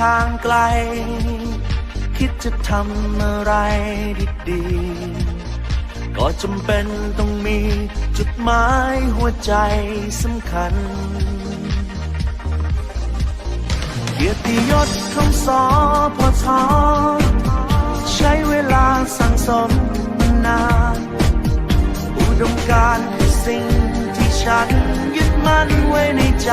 ทางไกล คิดจะทำอะไรดีๆก็จำเป็นต้องมีจุดหมายหัวใจสำคัญ เกียรติยศของสอพอทอใช้เวลาสั่งสมนานอุดมการณ์คือสิ่งที่ฉันยึดมั่นไว้ในใจ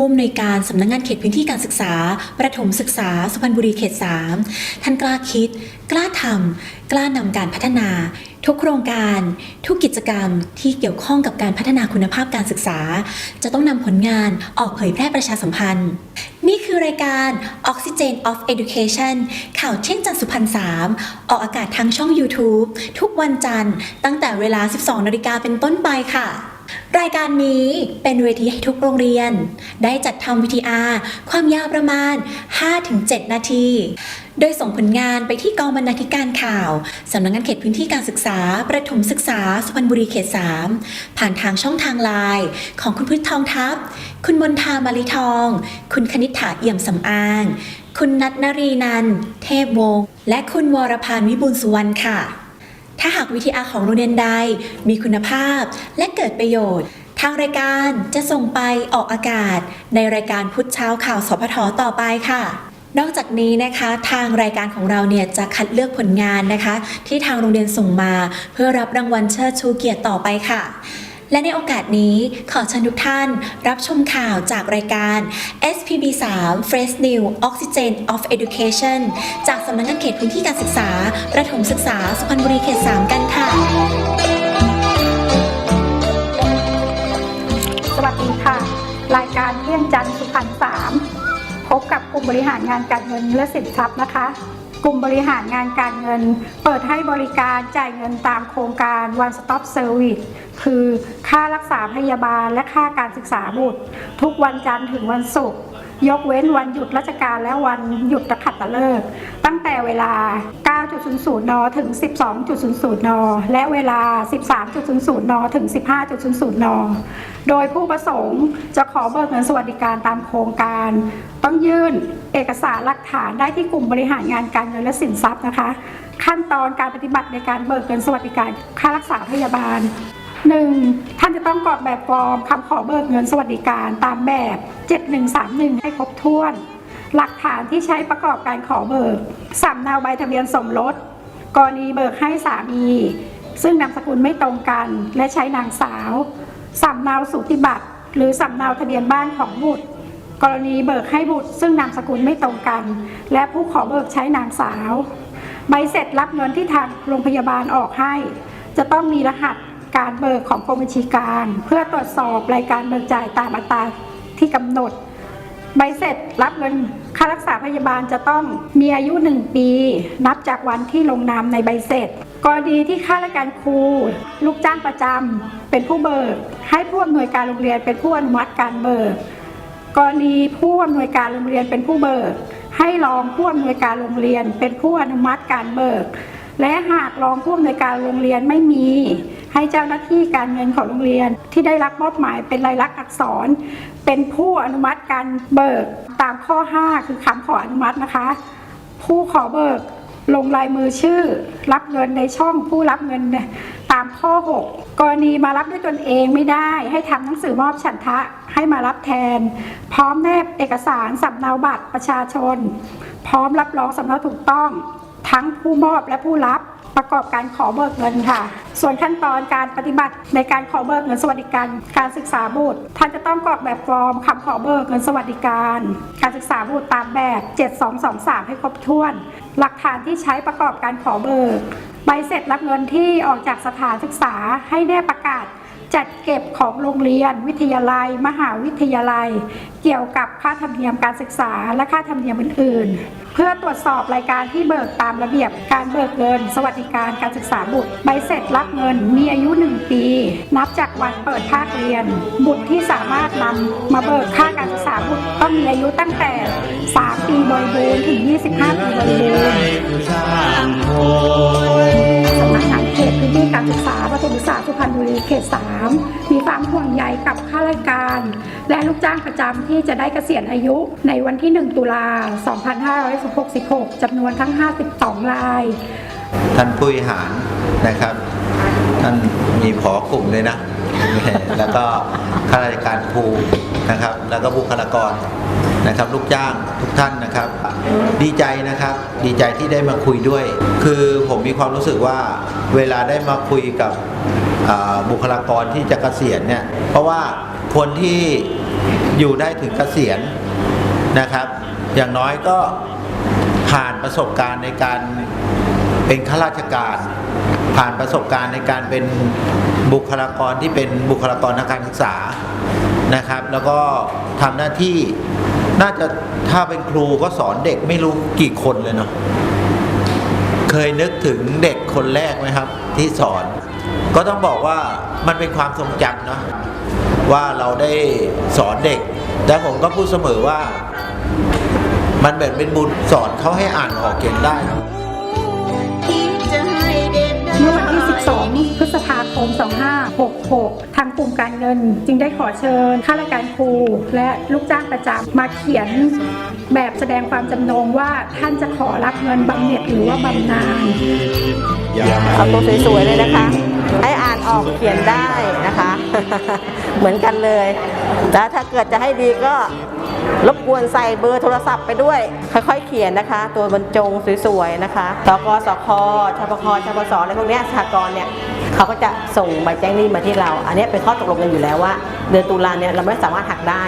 ผู้อำนวยการสำนักงงานเขตพื้นที่การศึกษา ประถมศึกษา สุพรรณบุรีเขต 3 ท่านกล้าคิด กล้าทำกล้านำการพัฒนา ทุกโครงการ ทุกกิจกรรมที่เกี่ยวข้องกับการพัฒนาคุณภาพการศึกษา จะต้องนำผลงานออกเผยแพร่ประชาสัมพันธ์ นี่คือรายการ Oxygen of Education ข่าวเที่ยงจันสุพรรณ3ออกอากาศทางช่อง YouTube ทุกวันจันทร์ตั้งแต่เวลา 12นาฬิกาเป็นต้นไปค่ะ รายการนี้เป็นเวทีให้ทุกโรงเรียน ได้จัดทำวิทีอาร์ความยาวประมาณ 5-7 นาที โดยส่งผลงานไปที่กองบรรณาธิการข่าว สำนักงานเขตพื้นที่การศึกษา ประถมศึกษา สุพรรณบุรีเขต 3 ผ่านทางช่องทางไลน์ของคุณพืชทองทัพ คุณมนทามาลิทอง คุณคณิษฐาเอี่ยมสำอาง คุณนัทนรีนัน เทพวงศ์และคุณวรพานวิบูลสุวรรณค่ะ ถ้าหากวิทยาของโรงเรียนใดมีคุณภาพและเกิดประโยชน์ ทางรายการจะส่งไปออกอากาศ ในรายการพุทธเช้าข่าวสพทต่อไปค่ะนอกจากนี้นะคะทางรายการของเราเนี่ยจะคัดเลือกผลงานนะคะ ที่ทางโรงเรียนส่งมา เพื่อรับรางวัลเชิดชูเกียรติต่อไปค่ะ และในโอกาสนี้ขอเชิญทุกท่านรับชมข่าวจากรายการ SPB 3 Fresh New Oxygen of Education จากสำนักงานเขตพื้นที่การศึกษา ประถมศึกษาสุพรรณบุรีเขต 3 กันค่ะ สวัสดีค่ะ รายการเที่ยงจันทร์สุพรรณสามพบกับกลุ่มบริหารงานการเงินและสินทรัพย์นะคะ กลุ่มบริหารงานการเงิน เปิดให้บริการจ่ายเงินตามโครงการ One Stop Service คือค่ารักษาพยาบาลและค่าการศึกษาบุตร ทุกวันจันทร์ถึงวันศุกร์ ยกเว้นวันหยุดราชการและวันหยุดนักขัตฤกษ์ตั้งแต่เวลา 9.00 น ถึง 12.00 น และเวลา 13.00 น ถึง 15.00 น โดยผู้ประสงค์จะขอเบิกเงินสวัสดิการตามโครงการ ต้องยื่นเอกสารหลักฐานได้ที่กลุ่มบริหารงานการเงินและสินทรัพย์นะคะ ขั้นตอนการปฏิบัติในการเบิกเงินสวัสดิการค่ารักษาพยาบาล 1. ท่านจะต้องกรอกแบบฟอร์มคำขอเบิกเงินสวัสดิการตามแบบ 7131 ให้ครบถ้วน หลักฐานที่ใช้ประกอบการขอเบิกสำเนาใบทะเบียนสมรส กรณีเบิกให้สามี ซึ่งนามสกุลไม่ตรงกันและใช้นางสาวสำเนาสูติบัตร หรือสำเนาทะเบียนบ้านของบุตร กรณีเบิกให้บุตร ซึ่งนามสกุลไม่ตรงกัน และผู้ขอเบิกใช้นางสาว ใบเสร็จรับเงินที่ทางโรงพยาบาลออกให้ จะต้องมีรหัส การเบิกของกรมบัญชีกลางเพื่อตรวจสอบรายการเบิกจ่ายตามอัตราที่กำหนด ใบเสร็จรับเงินค่ารักษาพยาบาลจะต้องมีอายุ 1 ปี นับจากวันที่ลงนามในใบเสร็จ กรณีที่ข้าราชการครู ลูกจ้างประจำเป็นผู้เบิก ให้ผู้อำนวยการโรงเรียนเป็นผู้อนุมัติการเบิก กรณีผู้อำนวยการโรงเรียนเป็นผู้เบิก ให้รองผู้อำนวยการโรงเรียนเป็นผู้อนุมัติการเบิก และหากรองผู้อำนวยการโรงเรียนไม่มี ให้เจ้าหน้าที่การเงินของโรงเรียน ที่ได้รับมอบหมายเป็นลายลักษณ์อักษร เป็นผู้อนุมัติการเบิกตามข้อ 5 คือคำขออนุมัตินะคะ ผู้ขอเบิกลงลายมือชื่อ รับเงินในช่องผู้รับเงินตามข้อ 6 กรณีมารับด้วยตนเองไม่ได้ ให้ทำหนังสือมอบฉันทะให้มารับแทน พร้อมแนบเอกสารสำเนาบัตรประชาชน พร้อมรับรองสำเนาถูกต้อง ทั้งผู้มอบและผู้รับประกอบการขอเบิกเงินค่ะ ส่วนขั้นตอนการปฏิบัติในการขอเบิกเงินสวัสดิการ การศึกษาบุตร ท่านจะต้องกรอกแบบฟอร์มคำขอเบิกเงินสวัสดิการ การศึกษาบุตรตามแบบ 7223 ให้ครบถ้วน หลักฐานที่ใช้ประกอบการขอเบิก ใบเสร็จรับเงินที่ออกจากสถานศึกษาให้แนบประกาศ จัดเก็บของโรงเรียน วิทยาลัย มหาวิทยาลัย เกี่ยวกับค่าธรรมเนียมการศึกษาและค่าธรรมเนียมอื่น ๆ เพื่อตรวจสอบรายการที่เบิกตามระเบียบการเบิกเงิน สวัสดิการการศึกษาบุตรใบเสร็จรับเงินมีอายุ 1 ปี นับจากวันเปิดภาคเรียน บุตรที่สามารถนำมาเบิกค่าการศึกษาบุตรต้องมีอายุตั้งแต่ 3 ปีบริบูรณ์ถึง 25 ปีบริบูรณ์สำนักงานเขตพื้นที่การศึกษาประถมศึกษาสุพรรณบุรีเขตสา3 มีความห่วงใยกับข้าราชการ และลูกจ้างประจำที่จะได้เกษียณอายุในวันที่ 1 ตุลา 2566จำนวนทั้ง 52 ราย ท่านผู้บริหารนะครับ ท่านมีผอกลุ่มเลยนะ แล้วก็ข้าราชการครูนะครับ แล้วก็บุคลากรนะครับลูกจ้างทุกท่านนะครับ ดีใจนะครับ ดีใจที่ได้มาคุยด้วย คือผมมีความรู้สึกว่าเวลาได้มาคุยกับ บุคลากรที่จะเกษียณเนี่ยเพราะว่าคนที่อยู่ได้ถึงเกษียณนะครับ อย่างน้อยก็ผ่านประสบการณ์ในการเป็นข้าราชการ ผ่านประสบการณ์ในการเป็นบุคลากรที่เป็นบุคลากรทางการศึกษานะครับ แล้วก็ทำหน้าที่น่าจะถ้าเป็นครูก็สอนเด็กไม่รู้กี่คนเลยเนาะเคยนึกถึงเด็กคนแรกไหมครับ ที่สอน ก็ต้องบอกว่ามันเป็นความทรงจำเนาะว่าเราได้สอนเด็กและผมก็พูดเสมอว่า มันเหมือนเป็นบุญสอนเขาให้อ่านออกเขียนได้ เมื่อวันที่ 12 พฤษภาคม 2566 ทางกลุ่มการเงิน จึงได้ขอเชิญข้าราชการครู และลูกจ้างประจำมาเขียนแบบแสดงความจำนงว่าท่านจะขอรับเงินบำเหน็จหรือว่าบำนาญเอาตัวสวยๆเลยนะคะ ให้อ่านออกเขียนได้นะคะ เหมือนกันเลย แล้วถ้าเกิดจะให้ดีก็รบกวนใส่เบอร์โทรศัพท์ไปด้วย ค่อยๆ เขียนนะคะ ตัวบรรจงสวยๆนะคะสกสคชปคชปสอะไรพวกนี้สหกรณ์เนี่ยเขาก็จะส่งใบแจ้งหนี้มาที่เรา อันนี้เป็นข้อตกลงกันอยู่แล้วว่า เดือนตุลาเนี่ยเราไม่สามารถหักได้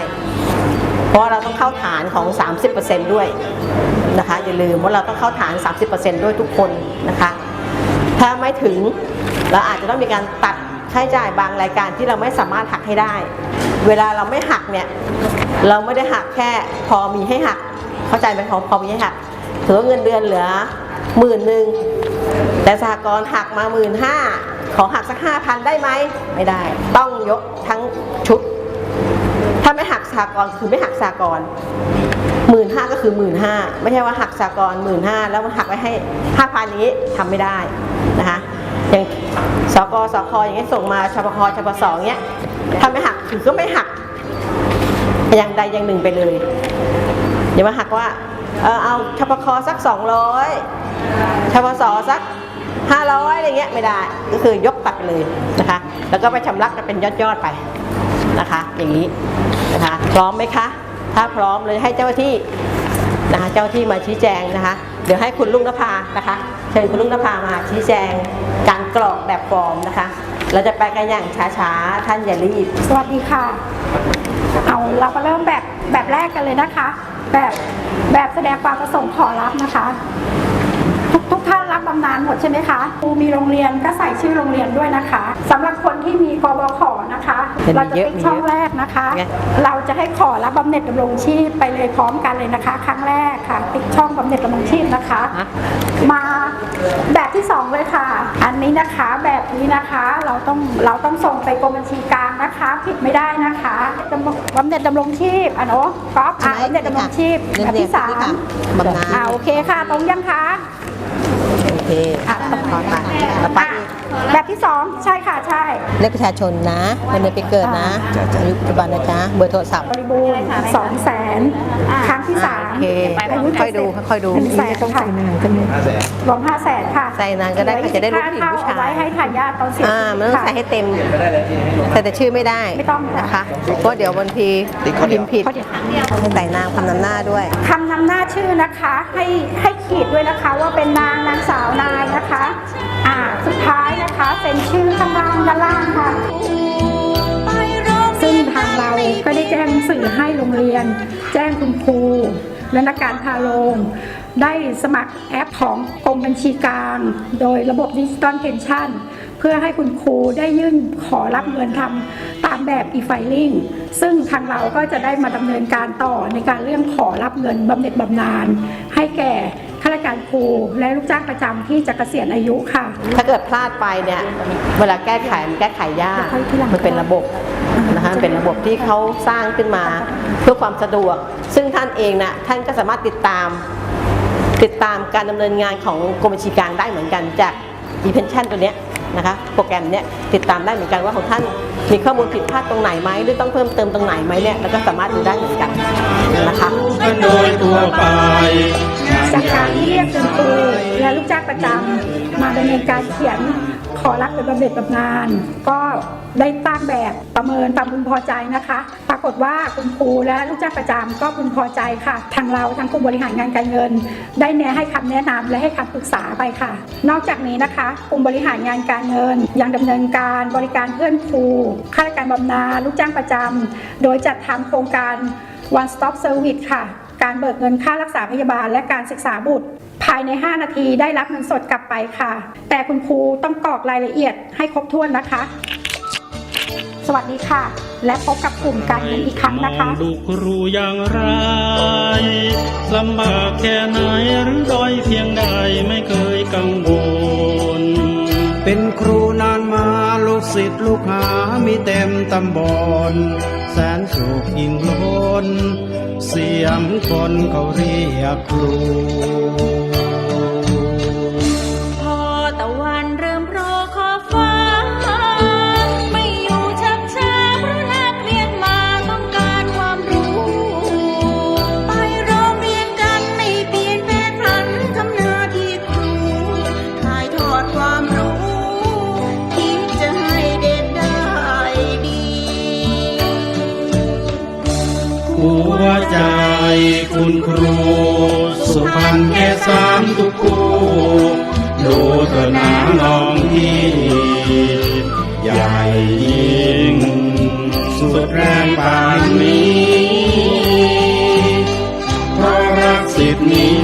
เพราะเราต้องเข้าฐานของ 30%ด้วยนะคะอย่าลืมว่าเราต้องเข้าฐาน 30%ด้วยทุกคนนะคะ ถ้าไม่ถึงเราอาจจะต้องมีการตัดค่าใช้จ่ายบางรายการที่เราไม่สามารถหักให้ได้ เวลาเราไม่หักเนี่ยเราไม่ได้หักแค่พอมีให้หัก เข้าใจไหมพอพอมีให้หักถือว่าเงินเดือนเหลือหมื่นหนึ่งแต่สหกรณ์หักมาหมื่นห้าขอหักสักห้าพันได้ไหมไม่ได้ ต้องยกทั้งชุด ถ้าไม่หักสหกรณ์คือไม่หักสหกรณ์หมื่นห้าก็คือหมื่นห้าไม่ใช่ว่าหักสหกรณ์หมื่นห้าแล้วมาหักไว้ให้ห้าพันนี้ทำไม่ได้ นะคะอย่างสกสคอย่างเงี้ยส่งมาชปคชปสเงี้ยถ้าไม่หักคือก็ไม่หักอย่างใดอย่างหนึ่งไปเลยอย่ามาหักว่าเออเอาชปคสักสองร้อยชปสสักห้าร้อยอะไรเงี้ยไม่ได้ก็คือยกตัดไปเลยนะคะ แล้วก็ไปชำระกันเป็นยอดๆไปนะคะ อย่างนี้นะคะ พร้อมไหมคะ ถ้าพร้อมเลยให้เจ้าที่นะคะเจ้าที่มาชี้แจงนะคะ ดี๋ยวให้คุณลุงนภานะคะเชิญคุณลุงนภามาชี้แจงการกรอกแบบฟอร์มนะคะ เราจะไปกันอย่างช้าๆ ท่านอย่ารีบ สวัสดีค่ะ เอาเราก็เริ่มแบบแบบแรกกันเลยนะคะ แบบแบบแสดงความประสงค์ขอรับนะคะ ทุกทุกท่าน รับบำนาญหมดใช่ไหมคะครูมีโรงเรียนก็ใส่ชื่อโรงเรียนด้วยนะคะสำหรับคนที่มีกบขนะคะเห็นมีเราจะเยอะติ๊กมีเยอะช่องแรกนะคะไงเราจะให้ขอรับบำเหน็จดำรงชีพไปเลยพร้อมกันเลยนะคะ ครั้งแรกค่ะ ติ๊กช่องบำเหน็จดำรงชีพนะคะ มาแบบที่สองเลยค่ะ อันนี้นะคะแบบนี้นะคะเราต้องเราต้องส่งไปกรมบัญชีกลางนะคะผิดไม่ได้นะคะดำรงบำเหน็จดำรงชีพอะเนาะก๊อฟอะบำเหน็จดำรงชีพแบบที่สามบำนาญอ่าโอเคค่ะ ตรงยังคะโอ เคอะขอไปแล้วไปอะ แบบที่สองใช่ค่ะใช่ เลขประชาชนนะวันเดือนปีเกิดนะจ้ะจ้ะ อายุปัจจุบันนะจ๊ะเบอร์โทรศัพท์บริบูรณ์สองแสนครั้งที่สามเคค่อยๆดูค่อยๆดูหนึ่งแสนค่ะรวมห้าแสนค่ะใส่นานก็ได้ค่ะจะได้รู้ผู้หญิงผู้ชายเอไว้ให้ทายาทตอนเสียอ่าชีวิตมันต้องใส่ให้เต็มแต่แต่ชื่อไม่ได้ไม่ต้องค่ะนะคะเพราะเดี๋ยวบางทีพิมพ์ผิดให้ใส่นางคำนำหน้าด้วย คำนำหน้าชื่อนะคะ ให้ให้ขีดด้วยนะคะว่าเป็นนางนางสาวนายนะคะ อ่าสุดท้ายนะคะเซ็นชื่อข้างล่างด้านล่างค่ะ ซึ่งทางเราก็ได้แจ้งหนังสื่อให้โรงเรียน แจ้งคุณครูและนักการพาโรงได้สมัครแอปของกรมบัญชีกลาง โดยระบบดิจิตอลเพนชั่น เพื่อให้คุณครูได้ยื่นขอรับเงินทำตามแบบ e-filing ซึ่งทางเราก็จะได้มาดำเนินการต่อในการเรื่องขอรับเงินบำเหน็จบำนาญให้แก่ข้า ราชการครูและลูกจ้างประจำที่จะเกษียณอายุค่ะ ถ้าเกิดพลาดไปเนี่ยเวลาแก้ไขมันแก้ไขยากเดี๋ยวค่อยทีหลังมันเป็นระบบนะคะมันเป็นระบบที่เขาสร้างขึ้นมาเพื่อความสะดวก ซึ่งท่านเองนะท่านก็สามารถติดตาม ติดตามการดำเนินงานของกรมบัญชีกลางได้เหมือนกันจาก e-pension ตัวเนี้ยนะคะโปรแกรมเนี้ยติดตามได้เหมือนกันว่าของท่านมีข้อมูลผิดพลาดตรงไหนไหมหรือต้องเพิ่มเติมตรงไหนไหมเนี่ยแล้วก็สามารถดูได้เหมือนกันนะคะ จากการที่เรียกคุณครูและลูกจ้างประจำมาดำเนินการเขียนขอรับเป็นบำเหน็จบำนาญก็ได้ตั้งแบบประเมินตามพึงพอใจนะคะ ปรากฏว่าคุณครูและลูกจ้างประจำก็พึงพอใจค่ะ ทางเราทางกลุ่มบริหารงานการเงิน ได้แนะให้คำแนะนำและให้คำปรึกษาไปค่ะ นอกจากนี้นะคะกลุ่มบริหารงานการเงิน ยังดำเนินการบริการเพื่อนครูข้าราชการบำนาญลูกจ้างประจำโดยจัดทำโครงการ one stop service ค่ะ การเบิกเงินค่ารักษาพยาบาล และการศึกษาบุตร ภายใน 5 นาทีได้รับเงินสดกลับไปค่ะ แต่คุณครูต้องกรอกรายละเอียดให้ครบถ้วนนะคะ สวัสดีค่ะ และพบกับกลุ่มการเงินอีกครั้งนะคะมองดูครูอย่างไรลำบากแค่ไหนหรือด้อยเพียงใดไม่เคยกังวลเป็นครูนา สิทธิ์ลูกหามีเต็มตำบลแสนสุขยิ่งล้น เสียงคนเขาเรียกครู หัวใจคุณครู สุพรรณแก่สามทุกคู่ดูเถอะนาน้องที่ใหญ่ยิ่งสุดแรงปานนี้เพราะรักสิทธิ์นี้